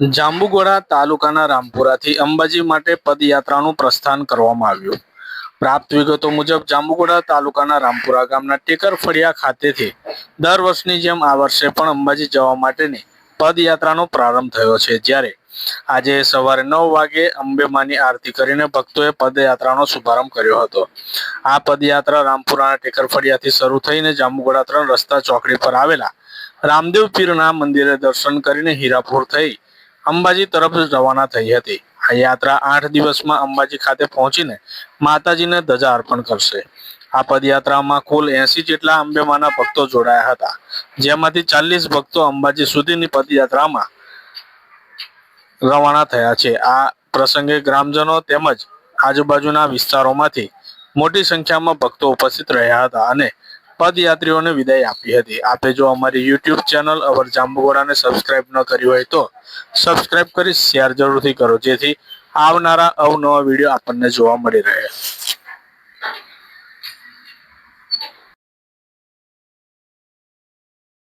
જાંબુઘોડા તાલુકાના રામપુરાથી અંબાજી માટે પદયાત્રાનું પ્રસ્થાન કરવામાં આવ્યું. પ્રાપ્ત વિગતો મુજબ, જાંબુગોડા તાલુકાના રામપુરા ગામના ટેકર ફળિયા ખાતેથી દર વર્ષની જેમ આ વર્ષે પણ અંબાજી જવા માટેની પદયાત્રાનો પ્રારંભ થયો છે. જ્યારે આજે સવારે નવ વાગે અંબેમાની આરતી કરીને ભક્તોએ પદયાત્રાનો શુભારંભ કર્યો હતો. આ પદયાત્રા રામપુરાના ટેકર ફળિયાથી શરૂ થઈને જાંબુગોડા ત્રણ રસ્તા ચોકડી પર આવેલા રામદેવ પીરના મંદિરે દર્શન કરીને હીરાપુર થઈ અંબાજી તરફ રવાના થઈ હતી. આ યાત્રા આઠ દિવસમાં અંબાજી ખાતે પહોંચીને માતાજીને ધજા અર્પણ કરશે. આ પદયાત્રામાં કુલ એસી જેટલા અંબેમાના ભક્તો જોડાયા હતા. જેમાંથી ચાલીસ ભક્તો અંબાજી સુધીની પદયાત્રામાં રવાના થયા છે. આ પ્રસંગે ગ્રામજનો તેમજ આજુબાજુના વિસ્તારોમાંથી મોટી સંખ્યામાં ભક્તો ઉપસ્થિત રહ્યા હતા અને પદયાત્રીઓને વિદાય આપી હતી. આપે જો અમારી યુટ્યુબ ચેનલ અવર જાંબુગોડાને સબસ્ક્રાઇબ ન કરી હોય તો સબસ્ક્રાઇબ કરી શેર જરૂરથી કરો, જેથી આવનારા અવનવા વીડિયો આપણને જોવા મળી રહે.